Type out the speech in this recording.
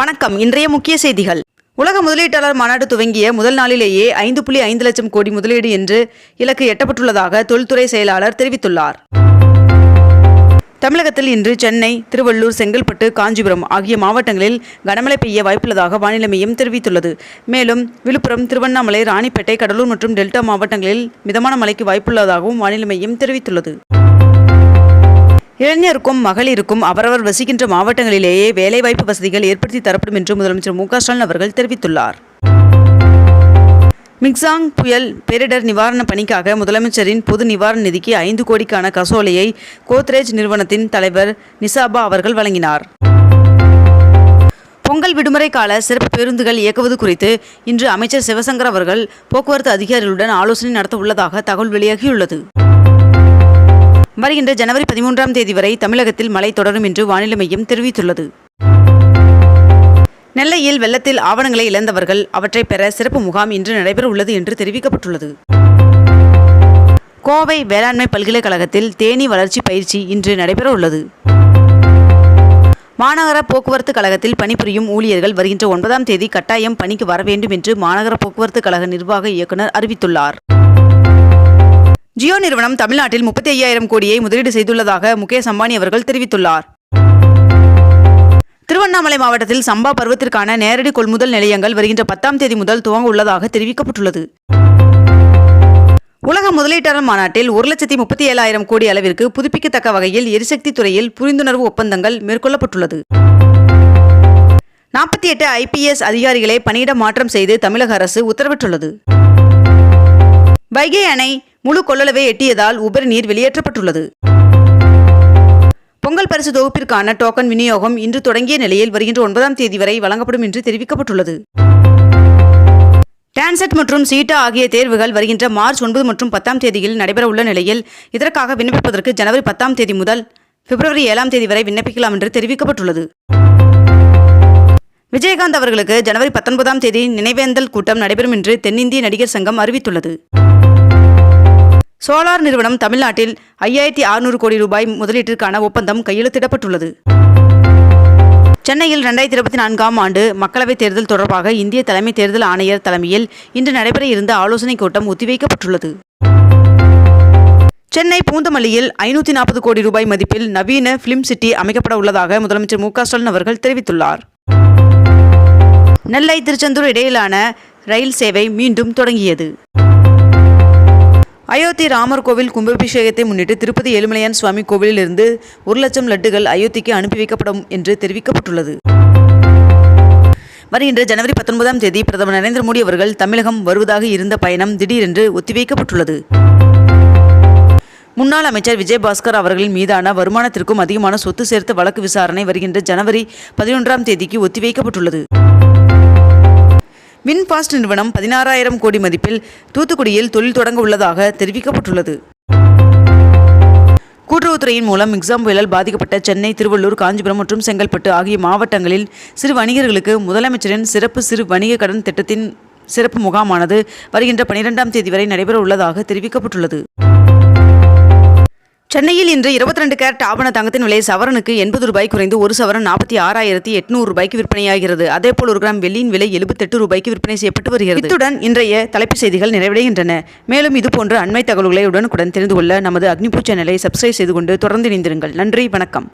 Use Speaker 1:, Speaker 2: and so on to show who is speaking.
Speaker 1: வணக்கம். இன்றைய முக்கிய செய்திகள். உலக முதலீட்டாளர் மாநாடு துவங்கிய முதல் நாளிலேயே ஐந்து புள்ளி ஐந்து லட்சம் கோடி முதலீடு என்று இலக்கு எட்டப்பட்டுள்ளதாக தொழில்துறை செயலாளர் தெரிவித்துள்ளார். தமிழகத்தில் இன்று சென்னை திருவள்ளூர் செங்கல்பட்டு காஞ்சிபுரம் ஆகிய மாவட்டங்களில் கனமழை பெய்ய வாய்ப்புள்ளதாக வானிலை மையம் தெரிவித்துள்ளது. மேலும் விழுப்புரம் திருவண்ணாமலை ராணிப்பேட்டை கடலூர் மற்றும் டெல்டா மாவட்டங்களில் மிதமான மழைக்கு வாய்ப்புள்ளதாகவும் வானிலை மையம் தெரிவித்துள்ளது. இளைஞருக்கும் மகளிருக்கும் அவரவர் வசிக்கின்ற மாவட்டங்களிலேயே வேலைவாய்ப்பு வசதிகள் ஏற்படுத்தி தரப்படும் என்று முதலமைச்சர் மு ஸ்டாலின் அவர்கள் தெரிவித்துள்ளார். மிக்சாங் புயல் பேரிடர் நிவாரண பணிக்காக முதலமைச்சரின் பொது நிவாரண நிதிக்கு ஐந்து கோடிக்கான கசோலையை கோத்ரேஜ் நிறுவனத்தின் தலைவர் நிசாபா அவர்கள் வழங்கினார். பொங்கல் விடுமுறை கால சிறப்பு பேருந்துகள் இயக்குவது குறித்து இன்று அமைச்சர் சிவசங்கர் அவர்கள் போக்குவரத்து அதிகாரிகளுடன் ஆலோசனை நடத்த உள்ளதாக தகவல் வெளியாகியுள்ளது. வருகின்ற ஜனவரி பதிமூன்றாம் தேதி வரை தமிழகத்தில் மழை தொடரும் என்று வானிலை மையம் தெரிவித்துள்ளது. நெல்லையில் வெள்ளத்தில் ஆவணங்களை இழந்தவர்கள் அவற்றை பெற சிறப்பு முகாம் இன்று நடைபெற உள்ளது என்று தெரிவிக்கப்பட்டுள்ளது. கோவை வேளாண்மை பல்கலைக்கழகத்தில் தேனீ வளர்ச்சி பயிற்சி இன்று நடைபெற உள்ளது மாநகர போக்குவரத்து கழகத்தில் பணிபுரியும் ஊழியர்கள் வருகின்ற ஒன்பதாம் தேதி கட்டாயம் பணிக்கு வர வேண்டும் என்று மாநகர போக்குவரத்து கழக நிர்வாக இயக்குநர் அறிவித்துள்ளார். ஜியோ நிறுவனம் தமிழ்நாட்டில் முப்பத்தி ஐயாயிரம் கோடியை முதலீடு செய்துள்ளதாக முகேஷ் அம்பானி அவர்கள் தெரிவித்துள்ளார். திருவண்ணாமலை மாவட்டத்தில் சம்பா பருவத்திற்கான நேரடி கொள்முதல் நிலையங்கள் வருகின்ற பத்தாம் தேதி முதல் துவங்க உள்ளதாக தெரிவிக்கப்பட்டுள்ளது. உலக முதலீட்டாளர் மாநாட்டில் ஒரு லட்சத்தி முப்பத்தி ஏழாயிரம் கோடி அளவிற்கு புதுப்பிக்கத்தக்க வகையில் எரிசக்தி துறையில் புரிந்துணர்வு ஒப்பந்தங்கள் மேற்கொள்ளப்பட்டுள்ளது. நாற்பத்தி எட்டு ஐபிஎஸ் அதிகாரிகளை பணியிட மாற்றம் செய்து தமிழக அரசு உத்தரவிட்டுள்ளது. வைகை அணை முழு கொள்ளளவை எட்டியதால் உபரி நீர் வெளியேற்றப்பட்டுள்ளது. பொங்கல் பரிசு தொகுப்பிற்கான டோக்கன் விநியோகம் இன்று தொடங்கிய நிலையில் வருகின்ற ஒன்பதாம் தேதி வரை வழங்கப்படும் என்று தெரிவிக்கப்பட்டுள்ளது. டான்செட் மற்றும் சீட்டா ஆகிய தேர்வுகள் வருகின்ற மார்ச் ஒன்பது மற்றும் பத்தாம் தேதியில் நடைபெறவுள்ள நிலையில் இதற்காக விண்ணப்பிப்பதற்கு ஜனவரி பத்தாம் தேதி முதல் பிப்ரவரி ஏழாம் தேதி வரை விண்ணப்பிக்கலாம் என்று தெரிவிக்கப்பட்டுள்ளது. விஜயகாந்த் அவர்களுக்கு ஜனவரி பத்தொன்பதாம் தேதி நினைவேந்தல் கூட்டம் நடைபெறும் என்று தென்னிந்திய நடிகர் சங்கம் அறிவித்துள்ளது. சோலார் நிறுவனம் தமிழ்நாட்டில் ஐயாயிரத்தி அறுநூறு கோடி ரூபாய் முதலீட்டிற்கான ஒப்பந்தம் கையெழுத்திடப்பட்டுள்ளது. சென்னையில் ரெண்டாயிரத்தி இருபத்தி நான்காம் ஆண்டு மக்களவைத் தேர்தல் தொடர்பாக இந்திய தலைமை தேர்தல் ஆணையர் தலைமையில் இன்று நடைபெற இருந்த ஆலோசனைக் கூட்டம் ஒத்திவைக்கப்பட்டுள்ளது. சென்னை பூந்தமல்லியில் ஐநூற்றி நாற்பது கோடி ரூபாய் மதிப்பில் நவீன பிலிம் சிட்டி அமைக்கப்பட உள்ளதாக முதலமைச்சர் மு ஸ்டாலின் அவர்கள் தெரிவித்துள்ளார். நெல்லை திருச்செந்தூர் இடையிலான ரயில் சேவை மீண்டும் தொடங்கியது. அயோத்தி ராமர் கோவில் கும்பாபிஷேகத்தை முன்னிட்டு திருப்பதி ஏழுமலையான் சுவாமி கோவிலிலிருந்து ஒரு லட்சம் லட்டுகள் அயோத்திக்கு அனுப்பி வைக்கப்படும் என்று தெரிவிக்கப்பட்டுள்ளது. வருகின்ற ஜனவரி பத்தொன்பதாம் தேதி பிரதமர் நரேந்திர மோடி அவர்கள் தமிழகம் வருவதாக இருந்த பயணம் திடீரென்று ஒத்திவைக்கப்பட்டுள்ளது. முன்னாள் அமைச்சர் விஜயபாஸ்கர் அவர்களின் மீதான வருமானத்திற்கும் அதிகமான சொத்து சேர்த்த வழக்கு விசாரணை வருகின்ற ஜனவரி பதினொன்றாம் தேதிக்கு ஒத்திவைக்கப்பட்டுள்ளது. வின்பாஸ்ட் நிறுவனம் பதினாறாயிரம் கோடி மதிப்பில் தூத்துக்குடியில் தொழில் தொடங்க உள்ளதாக தெரிவிக்கப்பட்டுள்ளது. கூட்டுறவுத்துறையின் மூலம் மிக்சாம் புயலால் பாதிக்கப்பட்ட சென்னை திருவள்ளூர் காஞ்சிபுரம் மற்றும் செங்கல்பட்டு ஆகிய மாவட்டங்களில் சிறு வணிகர்களுக்கு முதலமைச்சரின் சிறப்பு சிறு வணிக கடன் திட்டத்தின் சிறப்பு முகாமானது வருகின்ற பனிரெண்டாம் தேதி வரை நடைபெற உள்ளதாக தெரிவிக்கப்பட்டுள்ளது. சென்னையில் இன்று இருபத்தி ரெண்டு கேரட் ஆபண தங்கத்தின் விலை சவரனுக்கு எண்பது ரூபாய் குறைந்து ஒரு சவரன் நாற்பத்தி ஆறாயிரத்தி எட்நூறு ரூபாய்க்கு விற்பனையாகிறது. அதேபோல் ஒரு கிராம் வெள்ளியின் விலை எழுபத்தெட்டு ரூபாய்க்கு விற்பனை செய்யப்பட்டு வருகிறது. இத்துடன் இன்றைய தலைப்புச் செய்திகள் நிறைவடைகின்றன. மேலும் இதுபோன்ற அண்மை தகவல்களை உடனுக்குடன் தெரிந்து கொள்ள நமது அக்னிபூ சேனலை சப்ஸ்கிரைப் செய்து கொண்டு தொடர்ந்து இணைந்திருங்கள். நன்றி வணக்கம்.